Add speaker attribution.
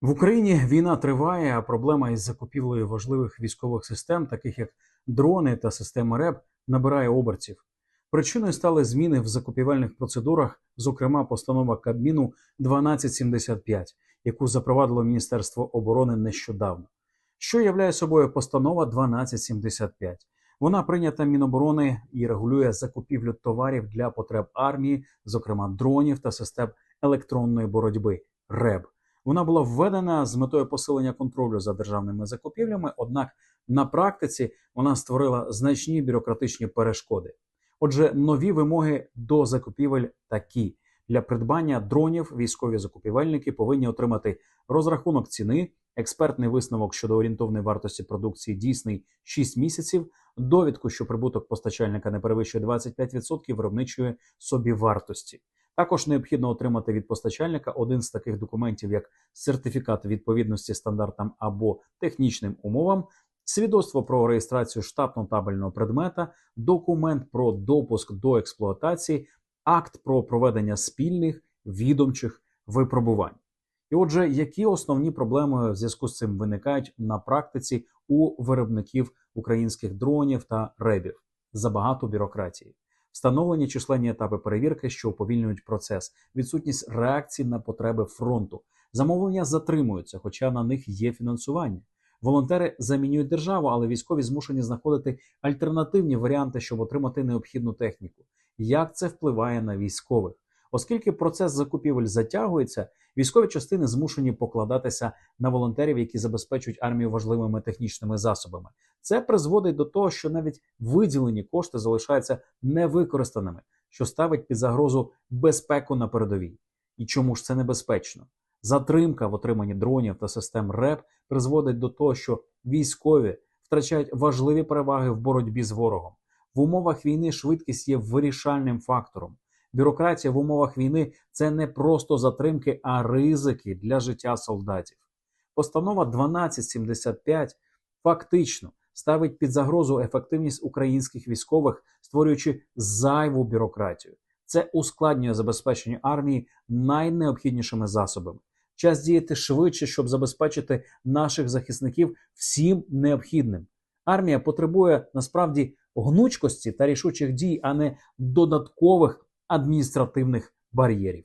Speaker 1: В Україні війна триває, а проблема із закупівлею важливих військових систем, таких як дрони та системи РЕБ, набирає обертів. Причиною стали зміни в закупівельних процедурах, зокрема постанова Кабміну 1275, яку запровадило Міністерство оборони нещодавно. Що являє собою постанова 1275? Вона прийнята Міноборони і регулює закупівлю товарів для потреб армії, зокрема дронів та систем електронної боротьби РЕБ. Вона була введена з метою посилення контролю за державними закупівлями, однак на практиці вона створила значні бюрократичні перешкоди. Отже, нові вимоги до закупівель такі: для придбання дронів військові закупівельники повинні отримати розрахунок ціни, експертний висновок щодо орієнтовної вартості продукції дійсний 6 місяців, довідку, що прибуток постачальника не перевищує 25% виробничої собівартості. Також необхідно отримати від постачальника один з таких документів, як сертифікат відповідності стандартам або технічним умовам, свідоцтво про реєстрацію штатно-табельного предмета, документ про допуск до експлуатації, акт про проведення спільних відомчих випробувань. І отже, які основні проблеми в зв'язку з цим виникають на практиці у виробників українських дронів та ребів? Забагато бюрократії. Встановлені численні етапи перевірки, що уповільнюють процес, відсутність реакції на потреби фронту. Замовлення затримуються, хоча на них є фінансування. Волонтери замінюють державу, але військові змушені знаходити альтернативні варіанти, щоб отримати необхідну техніку. Як це впливає на військових? Оскільки процес закупівель затягується, військові частини змушені покладатися на волонтерів, які забезпечують армію важливими технічними засобами. Це призводить до того, що навіть виділені кошти залишаються невикористаними, що ставить під загрозу безпеку на передовій. І чому ж це небезпечно? Затримка в отриманні дронів та систем РЕП призводить до того, що військові втрачають важливі переваги в боротьбі з ворогом. В умовах війни швидкість є вирішальним фактором. Бюрократія в умовах війни це не просто затримки, а ризики для життя солдатів. Постанова 1275 фактично ставить під загрозу ефективність українських військових, створюючи зайву бюрократію. Це ускладнює забезпечення армії найнеобхіднішими засобами. Час діяти швидше, щоб забезпечити наших захисників всім необхідним. Армія потребує насправді гнучкості та рішучих дій, а не додаткових адміністративних бар'єрів.